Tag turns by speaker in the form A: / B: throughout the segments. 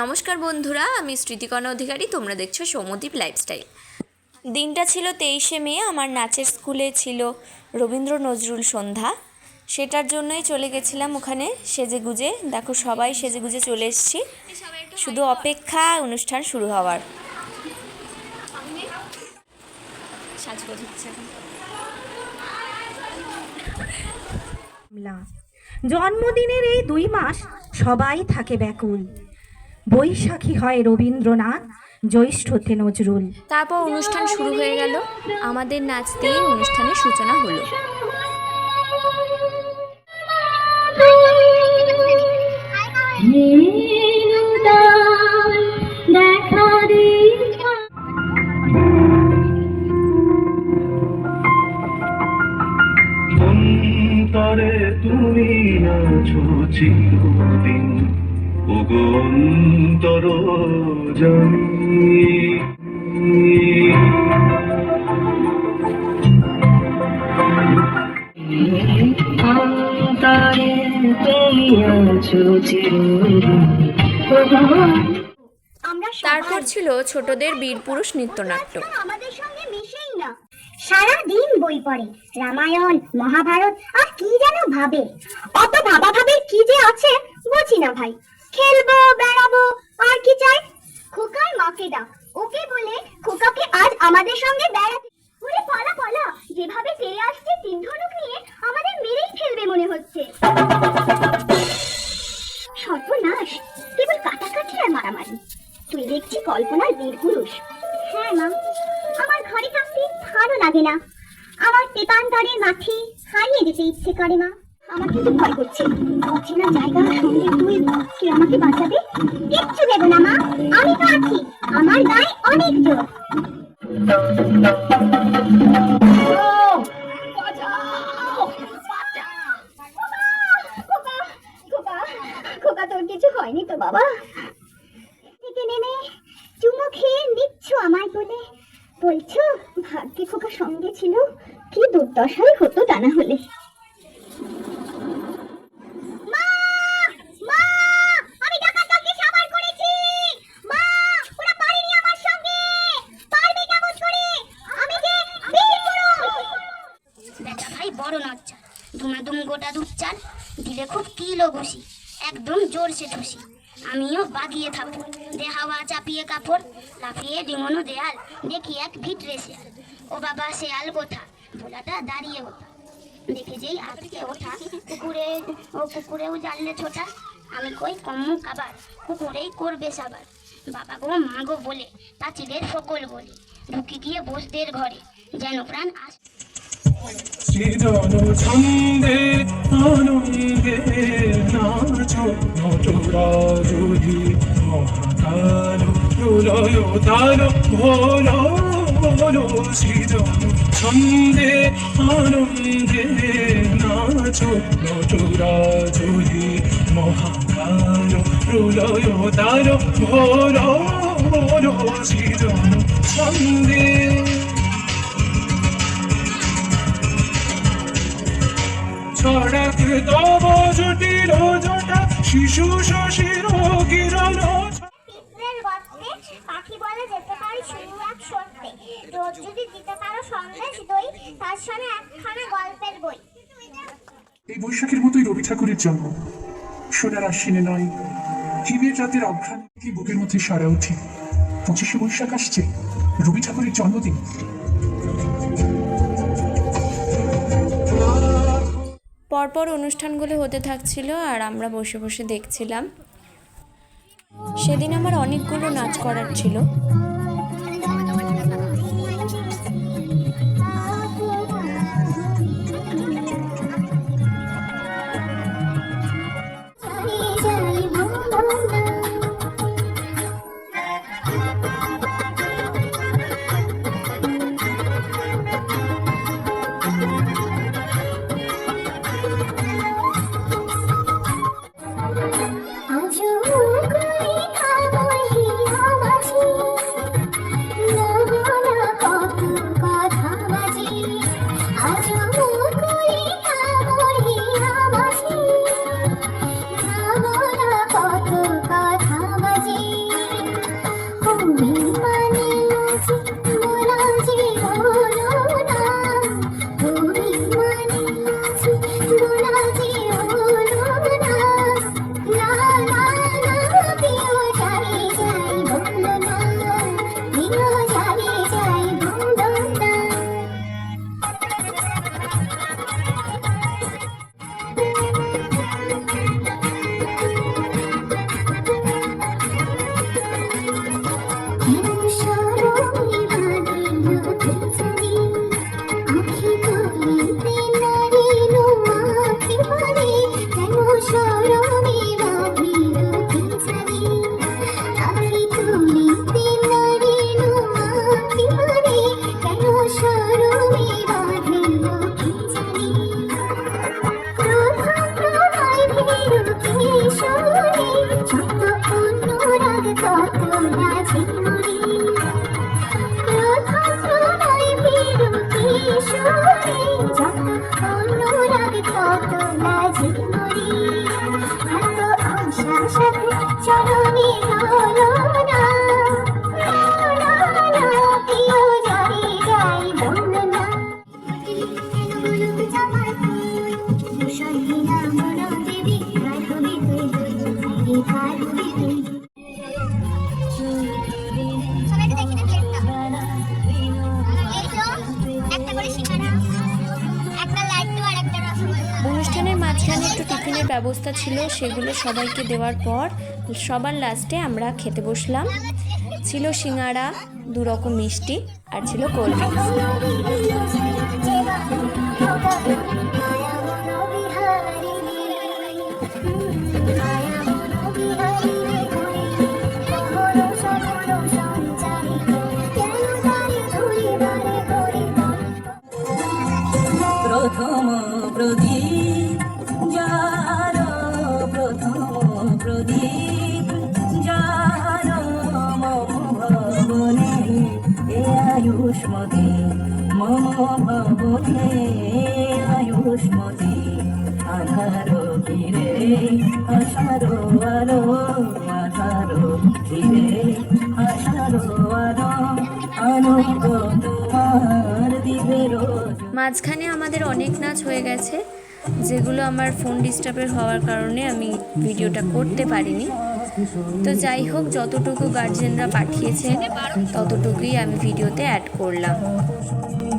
A: নমস্কার বন্ধুরা, আমি স্মৃতিকণা অধিকারী, তোমরা দেখছ সৌমদ্বীপ লাইফস্টাইল দিনটা ছিল তেইশে মে, আমার নাচের স্কুলে ছিল রবীন্দ্র নজরুল সন্ধ্যা। সেটার জন্যই চলে গেছিলাম ওখানে সেজে গুজে দেখো সবাই সেজে গুজে চলে এসেছি। শুধু অপেক্ষা, অনুষ্ঠান শুরু হওয়ার।
B: জন্মদিনের এই দুই মাস সবাই থাকে ব্যাকুল। বৈশাখী হয় রবীন্দ্রনাথ জ্যৈষ্ঠতে নজরুল।
A: তারপর অনুষ্ঠান শুরু হয়ে গেল। আমাদের নাচ দিয়ে অনুষ্ঠানের সূচনা হলো।
C: তুমি আছো চিরদিন। ওগো অন্তর জানি অন্তরে তুমি আছো চিরদিন
D: আমরা
A: তারপর ছিল ছোটদের বীরপুরুষ নৃত্যনাট্য।
D: আমাদের সঙ্গে মিশেই না। সারা দিন বই পড়ে রামায়ণ মহাভারত আর কি যেন ভাবে। অত ভাবা ভাবে কি যে আছে বুঝি না ভাই। খেলব, বেড়াবো, আর কি চাই? খোকার মাকে ডাক। ওকে বলে, খোকাকে আজ আমাদের সঙ্গে বেড়াতে। ওরে পালা পালা। যেভাবে তেরে আসছে, তিন ধনুক নিয়ে আমাদের মেরেই ফেলবে মনে হচ্ছে। সর্বনাশ। কেবল কাটাকাটি আর মারামারি। তুই দেখছি কল্পনার বীর পুরুষ। হ্যাঁ মা। আমার ঘরে থাকতে ভালো লাগে না। আমার পেপান্তরের মাঠে হারিয়ে যেতে ইচ্ছে করে, মা। আমার কিন্তু ভয় করছে। অচেনা জায়গা সঙ্গে তুই কে আমাকে বাঁচাবে? কিচ্ছু দেবো না মা। আমি তো আছি। আমার গায়ে অনেক জোর। তোর কিছু হয়নি তো বাবা? থেকে নেমে চুমো খেয়ে নিচ্ছ আমায় বলে। বলছো ভাগ্যে খোকা সঙ্গে ছিল। কি দুর্দশাই হতো তা না হলে মা! মা! আমি ডাকাতকে সাবার করেছি! মা! ওরা পারেনি আমার সঙ্গে! পারবে কেমন করে? আমি যে বীর পুরুষ!
E: বেটা ভাই বড় নচ্চা চাল দিলে খুব কিলো ঘুষি, একদম জোরসে ঠুসি আমিও বাগিয়ে থাপড় দে হাওয়া চাপিয়ে কাপড়, লাফিয়ে ডিমনো দেয়াল, দেখি এক ভিতরে শেয়াল ও বাবা, শেয়াল কোথা? ভোলাটা দাঁড়িয়ে ওঠা দেখে যেই আজকে ওঠা কুকুরে, ও কুকুরেও জানলে ছোটা। আমি কই কম্মু কাবার, কুকুরেই করবে সাবার। বাবা গো, মা গো বলে, পাঁচিলের সকল বলে, ঢুকে গিয়ে বসদের ঘরে, যেন প্রাণ আস
C: সৃজন ছন্দে আনন্দে নাচো নটরাজুহি মহাকাল প্রলয় তাল ভোল বলো সৃজন ছন্দে আনন্দে নাচো নটরাজুহি মহাকাল প্রলয় তাল ভোল বলো সৃজন ছন্দে ছড়াতে তব জটিল জটা শিশু শশীর কিরণ
D: পাখি বলে যেতে পারি শুধু এক সত্যি। রোজ যদি দিতে পারো সন্দেশ দই তার সঙ্গে একখানা গল্পের বই।
F: এই বৈশাখের মতোই রবি ঠাকুরের জন্ম। সোনার আশ্বিনে নয় হিমের রাতের অঘ্রাণ বুকের মধ্যে সারা উঠি? পঁচিশে বৈশাখ আসছে রবি ঠাকুরের জন্মদিন।
A: পরপর অনুষ্ঠানগুলো হতে থাকছিল আর আমরা বসে বসে দেখছিলাম। সেদিন আমার অনেকগুলো নাচ করার ছিল।
D: অনুরাগ কত নাজি মরি। এত আশা সাথে চলো
G: ব্যবস্থা ছিল সেগুলো সবাইকে দেওয়ার পর সবার লাস্টে আমরা খেতে বসলাম। ছিল সিঙাড়া দু রকম মিষ্টি আর ছিল কোল্ড ড্রিঙ্কস। মাঝখানে আমাদের অনেক নাচ হয়ে গেছে, যেগুলো আমার ফোন ডিস্টার্বের হওয়ার কারণে আমি ভিডিওটা করতে পারিনি। তো যাই হোক, যতটুকু গার্জেনরা পাঠিয়েছেন, ততটুকুই আমি ভিডিওতে অ্যাড করলাম।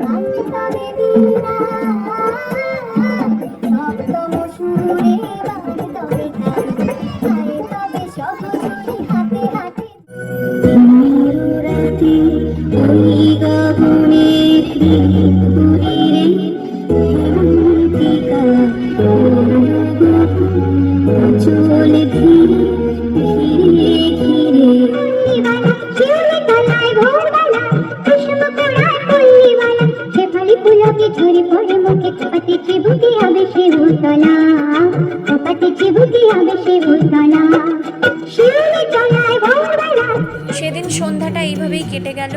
G: নামিয়ে দিয়ে ঝরে পড়ে মুখে চিবুকে আবেশে ভূতলা চিবুকে আবেশে ভূতলা
A: সেদিন সন্ধ্যাটা এইভাবেই কেটে গেল।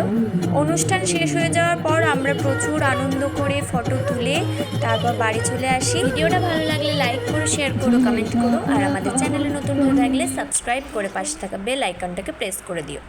A: অনুষ্ঠান শেষ হয়ে যাওয়ার পর আমরা প্রচুর আনন্দ করে ফটো তুলে তারপর বাড়ি চলে আসি। ভিডিওটা ভালো লাগলে লাইক করো, শেয়ার করো কমেন্ট করো। আর আমাদের চ্যানেলে নতুন হয়ে থাকলে সাবস্ক্রাইব করে পাশে থাকা বেল আইকনটাকে প্রেস করে দিও।